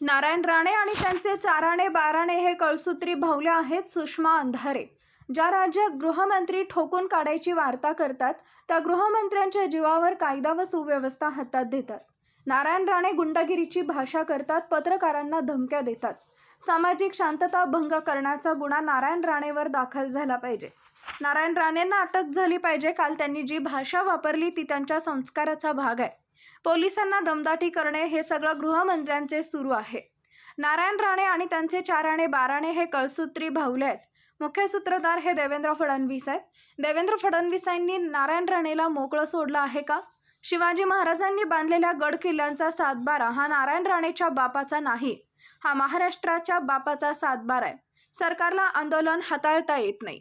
नारायण राणे आणि त्यांचे चाराणे बाराणे हे कळसूत्री भावले आहेत सुषमा अंधारे. ज्या राज्यात गृहमंत्री ठोकून काढायची वार्ता करतात त्या गृहमंत्र्यांच्या जीवावर कायदा व सुव्यवस्था हातात देतात. नारायण राणे गुंडगिरीची भाषा करतात पत्रकारांना धमक्या देतात. सामाजिक शांतता भंग करण्याचा गुन्हा नारायण राणेवर दाखल झाला पाहिजे. नारायण राणेंना अटक झाली पाहिजे काल त्यांनी जी भाषा वापरली ती त्यांच्या संस्काराचा भाग आहे. पोलिसांना दमदाटी करणे हे सगळं गृहमंत्र्यांचे सुरू आहे. नारायण राणे आणि त्यांचे चाराणे बाराणे हे कळसूत्री भावले आहेत. मुख्य सूत्रधार हे देवेंद्र फडणवीस आहेत. देवेंद्र फडणवीसांनी नारायण राणेला मोकळं सोडलं आहे का? शिवाजी महाराजांनी बांधलेल्या गड किल्ल्यांचा सातबारा हा नारायण राणेच्या बापाचा नाही हा महाराष्ट्राच्या बापाचा सातबारा आहे. सरकारला आंदोलन हाताळता येत नाही.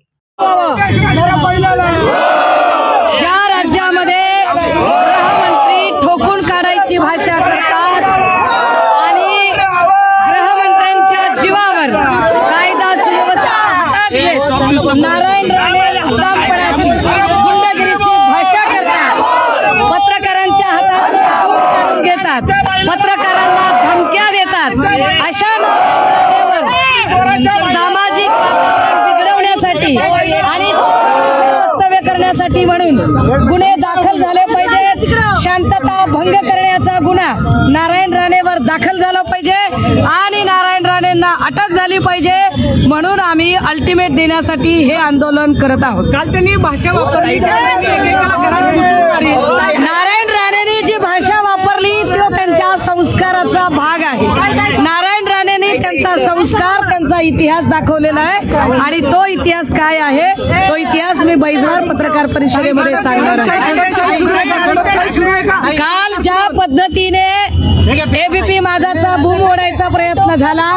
ज्या राज्यामध्ये गृहमंत्री ठोकून काढायची भाषा करतात आणि गृहमंत्र्यांच्या जीवावर कायदा सुव्यवस्था हातात घेत नारायण राणे गुलामपणाची गुंडगिरीची भाषा करतात. पत्रकारांच्या हातात काढून घेतात. पत्रकारांना धमक्या देतात. अशा सामाजिक बिघडवण्यासाठी आणि वक्तव्य करण्यासाठी म्हणून गुन्हे दाखल झाले पाहिजेत शांतता भंग करण्याचा गुन्हा नारायण राणेवर दाखल झाला पाहिजे आणि नारायण राणेंना अटक झाली पाहिजे. म्हणून आम्ही अल्टिमेट देण्यासाठी हे आंदोलन करत आहोत काल त्यांनी भाषा वापरली. नारायण राणेने जी भाषा वापरली तो त्यांच्या संस्काराचा भाग आहे नारायण राणेने त्यांचा संस्कार त्यांचा इतिहास दाखवलेला आहे. आणि तो इतिहास काय आहे? तो इतिहास मी बैजवार पत्रकार परिषदेमध्ये सांगणार आहे. काल ज्या पद्धतीने एबीपी माझाचा बूम ओढायचा प्रयत्न झाला.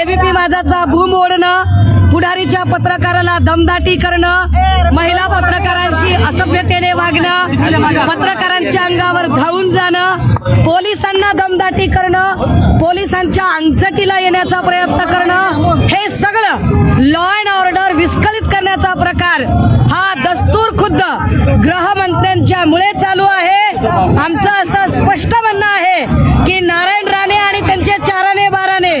एबीपी माझाचा बूम ओढणं पुढारीच्या पत्रकाराला दमदाटी करणं महिला पत्रकारांशी असभ्यतेने वागणं पत्रकारांच्या अंगावर धावून जाणं पोलिसांना दमदाटी करणं पोलिसांच्या अंगचटीला येण्याचा प्रयत्न करणं हे सगळं लॉ अँड ऑर्डर विस्कळीत करण्याचा प्रकार हा दस्तूर खुद्द गृहमंत्र्यांच्या मुळे चालू आहे. आमचं असं स्पष्ट म्हणणं आहे की नारायण राणे आणि त्यांचे चाराने बाराने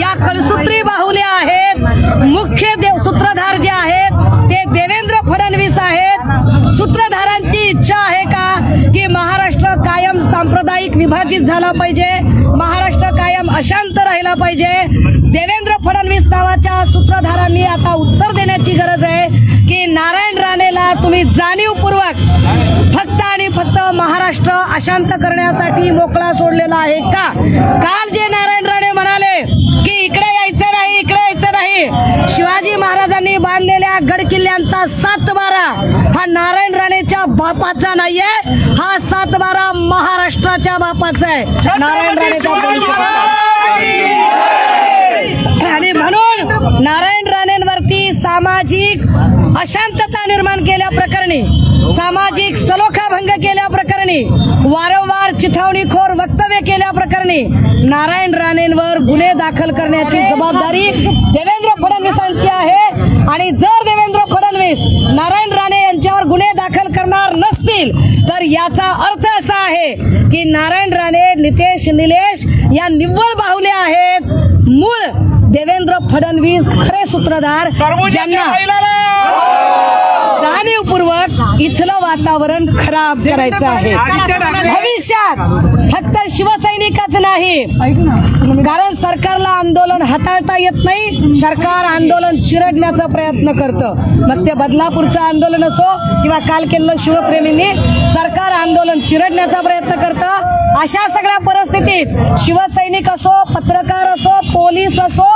या कलसूत्री बाहुल्या आहेत. एक विभाजित झाला पाहिजे. महाराष्ट्र कायम अशांत राहिला पाहिजे. देवेंद्र फडणवीस नावाच्या सूत्रधारांनी आता उत्तर देण्याची गरज आहे की नारायण राणेला तुम्ही जाणीवपूर्वक फक्त आणि फक्त महाराष्ट्र अशांत करण्यासाठी मोकळा सोडलेला आहे का? काल जे नारायण राणेच्या बापाचा नाहीये. हा सातबारा महाराष्ट्राच्या बापाचा आहे. नारायण राणेचा भविष्य. आणि म्हणून नारायण राणेंवरती सामाजिक अशांतता निर्माण केल्या प्रकरणी सामाजिक सलोखा भंग केल्या प्रकरणी वारंवार चिथावणीखोर वक्तव्य केल्या प्रकरणी नारायण राणेंवर गुन्हे दाखल करण्याची जबाबदारी देवेंद्र फडणवीसांची आहे. आणि जर देवेंद्र फडणवीस नारायण राणे यांच्यावर गुन्हे दाखल करणार नसतील तर याचा अर्थ असा आहे की नारायण राणे नितेश निलेश या निव्वळ बाहुले आहेत. मूळ देवेंद्र फडणवीस खरे सूत्रधार ज्यांना जाणीवपूर्वक इथलं वातावरण खराब करायचं आहे. भविष्यात फक्त शिवसैनिकच नाही. कारण सरकारला आंदोलन हाताळता येत नाही. सरकार आंदोलन चिरडण्याचा प्रयत्न करतं. मग ते बदलापूरचं आंदोलन असो किंवा काल केलेलं शिवप्रेमींनी सरकार आंदोलन चिरडण्याचा प्रयत्न करतं. अशा सगळ्या परिस्थितीत शिवसैनिक असो पत्रकार असो पोलीस असो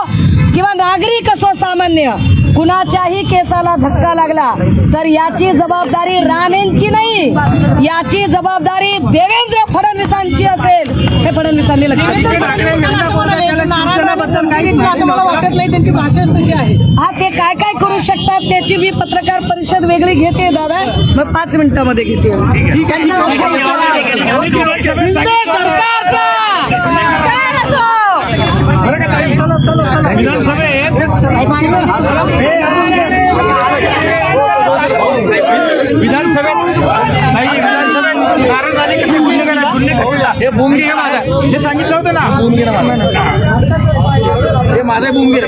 किंवा नागरिक असो सामान्य कुणाच्याही केसाला धक्का लागला तर याची जबाबदारी राणेंची नाही. याची जबाबदारी देवेंद्र फडणवीसांची असेल. हे फडणवीसांनी हा ते काय काय करू शकतात त्याची मी पत्रकार परिषद वेगळी घेते दादा. मग पाच मिनिटामध्ये घेते. विधानसभेत नाही विधानसभेत नाराज झाले कसे गुन्हेगार गुन्हे हे भूमी आहे माझा बुंगीर सांगितलं हे माझा बुंगीर